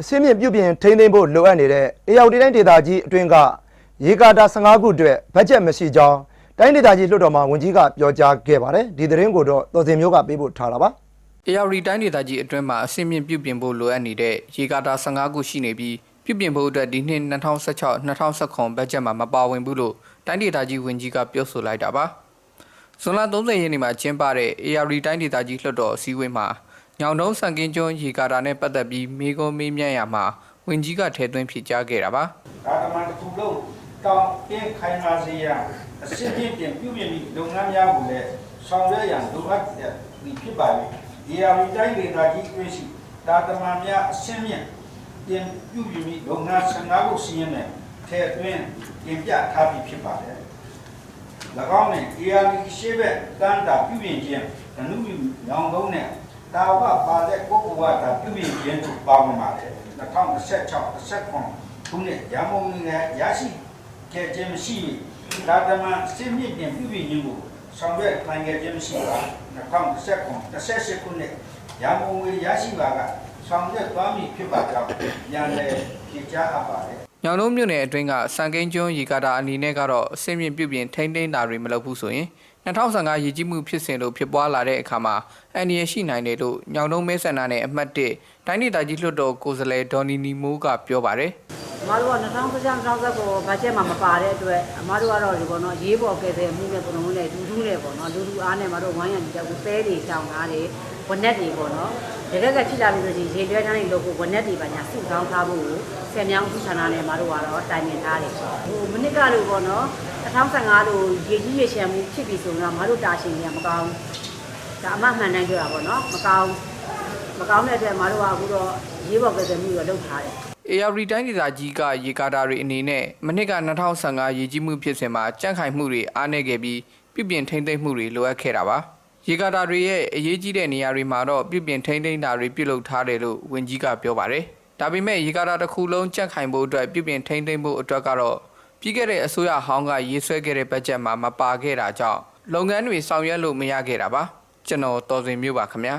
အစင်းမြင့်ပြုပြင်ထိန်းသိမ်းဖို့လိုအပ်နေတဲ့အေယာဝတီတိုင်းဒေသကြီးအတွင်းကရေကာတာ15ခုအတွက်ဘတ်ဂျက်မရှိကြောင်းတိုင်းဒေသကြီးလွှတ်တော်မှာဝန်ကြီးကပြောကြားခဲ့ပါတယ်ဒီသတင်းကိုတော့တော်စင်မျိုးကပေးပို့ထားတာပါအေရရီတိုင်းဒေသကြီးအတွင်းမှာအဆင့်မြင့်ပြုပြင်ဖို့လိုအပ်နေတဲ့ရေကာတာ15ခုရှိနေပြီးပြုပြင်ဖို့အတွက်ဒီနှစ်2016-2019ဘတ်ဂျက်မှာမပါဝင်ဘူးလို့တိုင်းဒေသကြီးဝန်ကြီးကပြောဆိုလိုက်တာပါဇွန်လ30ရက်နေ့မှာကျင်းပတဲ့အေရရီတိုင်းဒေသကြီးလွှတ်တော်အစည်းအဝေးမှာ ညောင်တုံးစံကင်းကျွန်းရေကာတာနဲ့ပတ်သက်ပြီးမေကွန်မေးမြန်းရမှာဝန်ကြီးကထည့်သွင်းဖြေကြားခဲ့တာပါဒါကမှတစ်ခုလုံးတောင်းတင်းခိုင်မာစေရန်အစစ်အပြင်ပြင်ပြုပြင်ပြီးလုပ်ငန်းများကိုလည်းဆောင်ရွက်ရန်လိုအပ်တဲ့ဒီဖြစ်ပါပြီဒီအရီတိုင်းဒေသကြီးအတွင်းရှိဒါတမန်များအစင်းမြင့်ပြင်ပြုပြင်ပြီးလုပ်ငန်း15ခုစီးရင်နဲ့ထဲအတွင်းပြင်ပြထားပြီးဖြစ်ပါတယ်၎င်းနဲ့ ARD ရှေ့ဘက်တန်တာပြုပြင်ခြင်းအနုမြညောင်သုံးနဲ့ တာဝပါတဲ့ကိုကုဝတာပြုပြင်ခြင်းတို့ပါဝင်ပါတယ်2016 19ခုနှစ်ရမုံငယ်ရရှိခဲ့ခြင်းမရှိဒါတမန်စစ်မြင့်ပြင်ပြုပြင်ခြင်းကိုဆောင်ရွက်နိုင်ခဲ့ခြင်းမရှိပါ2019 28ခုနှစ်ရမုံငယ်ရရှိပါကဆောင်ရွက်သွားမည်ဖြစ်ပါကြောင်းပြန်လည်ဖြေကြားအပ်ပါတယ် ညောင်တုံးမြို့နယ်အတွင်းကစံကိန်းကျွန်းရေကာတာအနေနဲ့ကတော့အဆင့်မြင့်ပြုပြင်ထိန်းသိမ်းတာတွေမလုပ်ဘူးဆိုရင်2015ရေကြီးမှုဖြစ်စဉ်လို့ဖြစ်ပွားလာတဲ့အခါမှာအန်ဒီရရှိနိုင်တယ်လို့ညောင်တုံးမဲဆန္ဒနဲ့အမှတ်1တိုင်းဒေသကြီးလွှတ်တော်ကိုယ်စားလှယ်ဒေါ်နီနီမိုးကပြောပါတယ်အမတို့က2016 2019ကိုဘတ်ဂျက်မှာမပါတဲ့အတွက်အမတို့ကတော့ဒီပေါ့နော်ရေးပေါ်ကဲတဲ့မှုနဲ့ပုံလုံးနဲ့ဒူးဒူးနဲ့ပေါ့နော်ဒူးဒူးအားနဲ့အမတို့ဝိုင်းရံကြည့်တဲ့သဲတွေတောင်းထားတယ် ဝနက်တွေပေါ့နော်တကယ်ကဖြစ်လာပြီဆိုရင်ရေတွဲတန်းတွေလို့ကိုဝနက်တွေပါညာစုဆောင်းထားဖို့ကိုဆယ်မြောင်းစုဌာနနဲ့အမတို့ကတော့တိုင်ပင်ထားတယ်ဟိုမနစ်ကလို့ပေါ့နော်2015လို့ရေကြီးရေရှမ်းမှုဖြစ်ပြီဆိုတော့အမတို့တာရှင်တွေကမကောင်းဒါအမမှန်တိုင်းပြောတာပေါ့နော်မကောင်းမကောင်းတဲ့အတွက်အမတို့ကအခုတော့ရေးပေါ်ကဲတဲ့မှုတော့လုပ်ထားတယ် AR တိုင်းဒေသကြီးကရေကာတာတွေအနေနဲ့မနစ်က2015ရေကြီးမှုဖြစ်စဉ်မှာကြန့်ခိုင်မှုတွေအားနည်းခဲ့ပြီးပြုပြင်ထိန်းသိမ်းမှုတွေလိုအပ်ခဲ့တာပါ ရေကာတာတွေရဲ့အရေးကြီးတဲ့နေရာတွေမှာတော့ပြုပြင်ထိန်းသိမ်းတာတွေပြုလုပ်ထားတယ်လို့ဝန်ကြီးကပြောပါတယ်ဒါပေမဲ့ရေကာတာတစ်ခုလုံးကြန့်ခိုင်ဖို့အတွက်ပြုပြင်ထိန်းသိမ်းဖို့အတွက်ကတော့ပြီးခဲ့တဲ့အစိုးရဟောင်းကရေးဆွဲခဲ့တဲ့ဘတ်ဂျက်မှာမပါခဲ့တာကြောင့်လုပ်ငန်းတွေဆောင်ရွက်လို့မရခဲ့တာပါကျွန်တော်တော်စင်မျိုးပါခင်ဗျာ